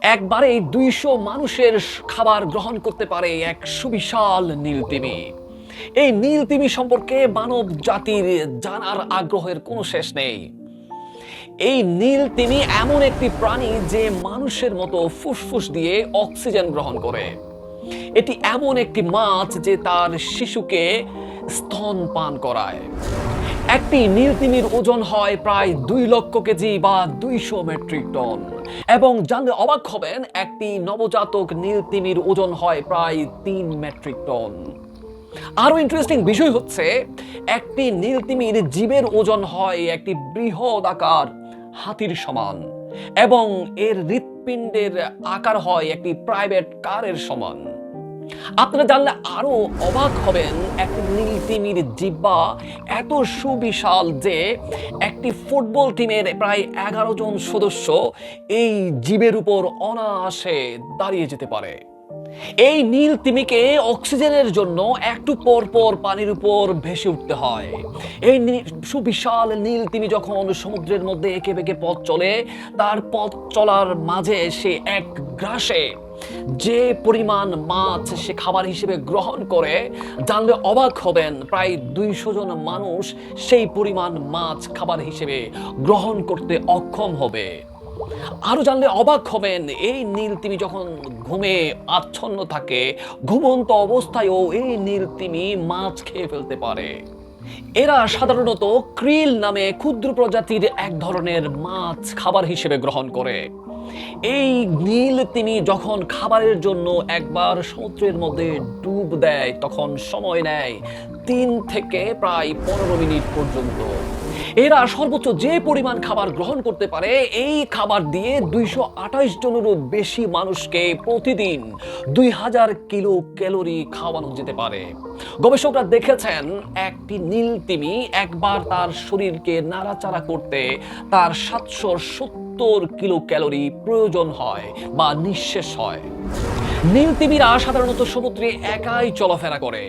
একবারেই দুইশো মানুষের খাবার গ্রহণ করতে পারে এক সুবিশাল নীলতিমি এই নীলতিমি সম্পর্কে মানব জাতির জানার আগ্রহের কোনো শেষ নেই। এই নীল তিমি এমন একটি প্রাণী যে মানুষের মতো ফুসফুস দিয়ে অক্সিজেন গ্রহণ করে। এটি এমন একটি মাছ যে তার শিশুকে স্তন পান করায়। একটি নীল তিমির ওজন হয় প্রায় দুই লক্ষ কেজি বা দুইশো মেট্রিক টন। এবং জানলে অবাক হবেন, একটি নবজাতক নীল তিমির ওজন হয় প্রায় তিন মেট্রিক টন। আরও ইন্টারেস্টিং বিষয় হচ্ছে, একটি নীলতিমির জীবের ওজন হয় একটি বৃহৎ আকার, হাতির সমান। এবং এর হৃৎপিণ্ডের আকার হয় একটি প্রাইভেট কারের সমান। আপনারা জানলে আরও অবাক হবেন একটি নীলতিমির জিব্বা এত সুবিশাল যে একটি ফুটবল টিমের প্রায় এগারো জন সদস্য এই জীবের উপর অনায়াসে দাঁড়িয়ে যেতে পারে। এই নীল তিমিকে অক্সিজেনের জন্য একটু পর পর পানির উপর ভেসে উঠতে হয়। এই সুবিশাল নীল তিমি যখন সমুদ্রের মধ্যে এঁকে বেঁকে পথ চলে, তার পথ চলার মাঝে সে এক গ্রাসে যে পরিমাণ মাছ সে খাবার হিসেবে গ্রহণ করে, জানলে অবাক হবেন, প্রায় দুইশো জন মানুষ সেই পরিমাণ মাছ খাবার হিসেবে গ্রহণ করতে অক্ষম হবে। আরও জানলে অবাক হবেন, এই নীল তিমি যখন ঘুমে আচ্ছন্ন থাকে, ঘুমন্ত অবস্থায়ও এই নীল তিমি মাছ খেয়ে ফেলতে পারে। এরা সাধারণত ক্রিল নামে ক্ষুদ্র প্রজাতির এক ধরনের মাছ খাবার হিসেবে গ্রহণ করে। এই নীল তিনি যখন খাবারের জন্য একবার সমুদ্রের মধ্যে ডুব দেয়, তখন সময় নেয় তিন থেকে প্রায় পনেরো মিনিট পর্যন্ত। এরা সর্বোচ্চ যে পরিমাণ খাবার গ্রহণ করতে পারে, এই খাবার দিয়ে দুইশো আঠাশ জনেরও বেশি মানুষকে প্রতিদিন দুই হাজার কিলো ক্যালোরি খাওয়ানো যেতে পারে। গবেষকরা দেখেছেন, একটি নীল তিমি একবার তার শরীরকে নাড়াচাড়া করতে তার সাতশো সত্তর কিলো ক্যালোরি প্রয়োজন হয় বা নিঃশেষ হয়। নীল তিমিরা সাধারণত সমুদ্রে একাই চলাফেরা করে।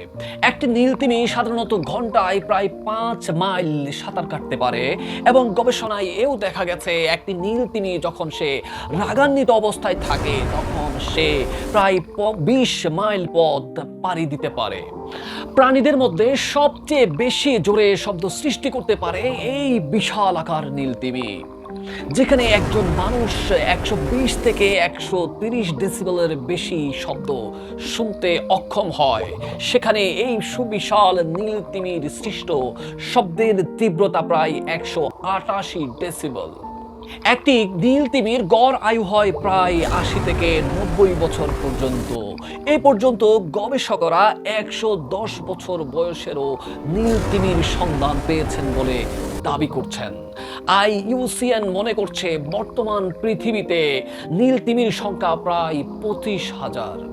একটি নীলতিমি সাধারণত ঘন্টায় প্রায় পাঁচ মাইল সাঁতার কাটতে পারে এবং গবেষণায় এও দেখা গেছে, একটি নীলতিমি যখন সে রাগান্বিত অবস্থায় থাকে, তখন সে প্রায় বিশ মাইল পথ পাড়ি দিতে পারে। প্রাণীদের মধ্যে সবচেয়ে বেশি জোরে শব্দ সৃষ্টি করতে পারে এই বিশাল আকার নীল তিমি যেখানে একজন মানুষ একশো বিশ থেকে একশো তিরিশ ডেসিবেলের বেশি শব্দ শুনতে অক্ষম হয়। সেখানে এই সুবিশাল নীল তিমির সৃষ্ট শব্দের তীব্রতা প্রায় একশো আটাশি ডেসিবেল। একটি নীল তিমির গড় আয়ু হয় প্রায় আশি থেকে নব্বই বছর পর্যন্ত। এ পর্যন্ত গবেষকরা একশো দশ বছর বয়সেরও নীল তিমির সন্ধান পেয়েছেন বলে দাবি করছেন। আই আইইউসিএন মনে করছে বর্তমান পৃথিবীতে নীল তিমির সংখ্যা প্রায় পঁচিশ হাজার।